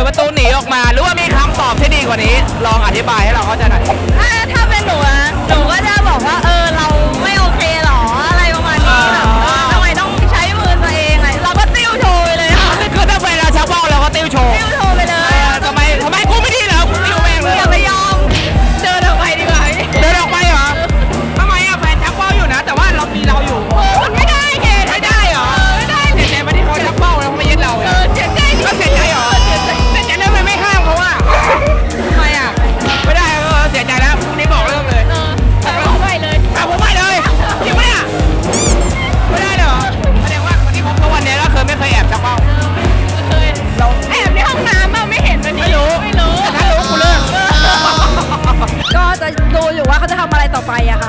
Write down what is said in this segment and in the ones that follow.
ปิดประตูหนีออกมา หรือว่ามีคำตอบที่ดีกว่านี้ ลองอธิบายให้เราเข้าใจหน่อย ถ้าถ้าเป็นหนูอะหนูก็จะบอกว่าเออ ไปอะ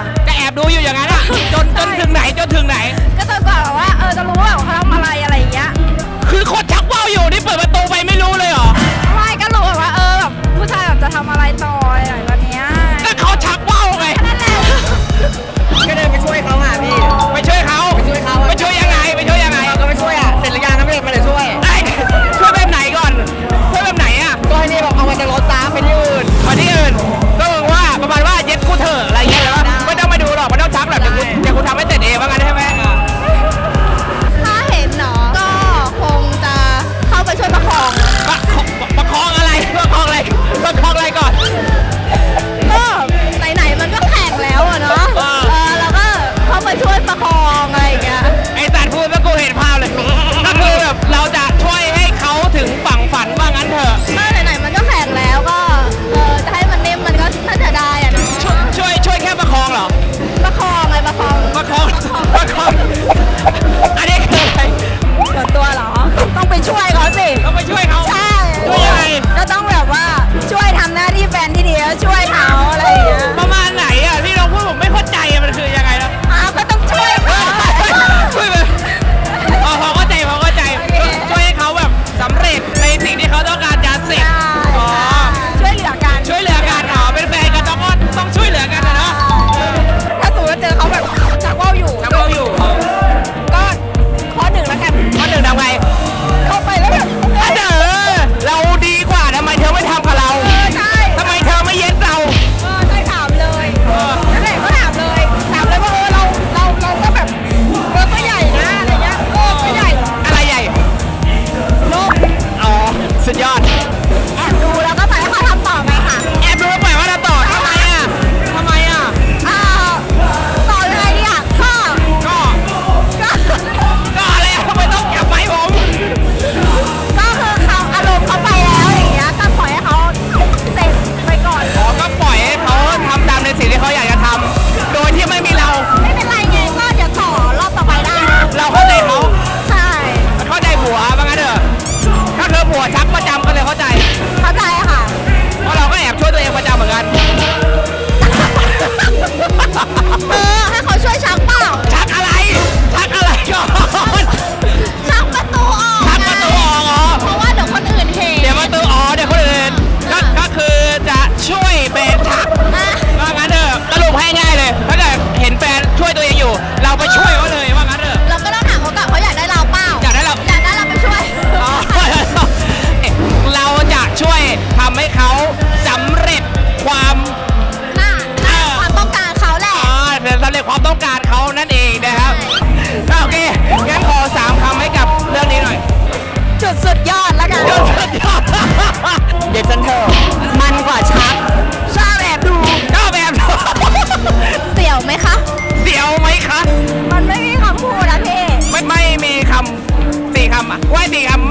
มาไว้ที่อัม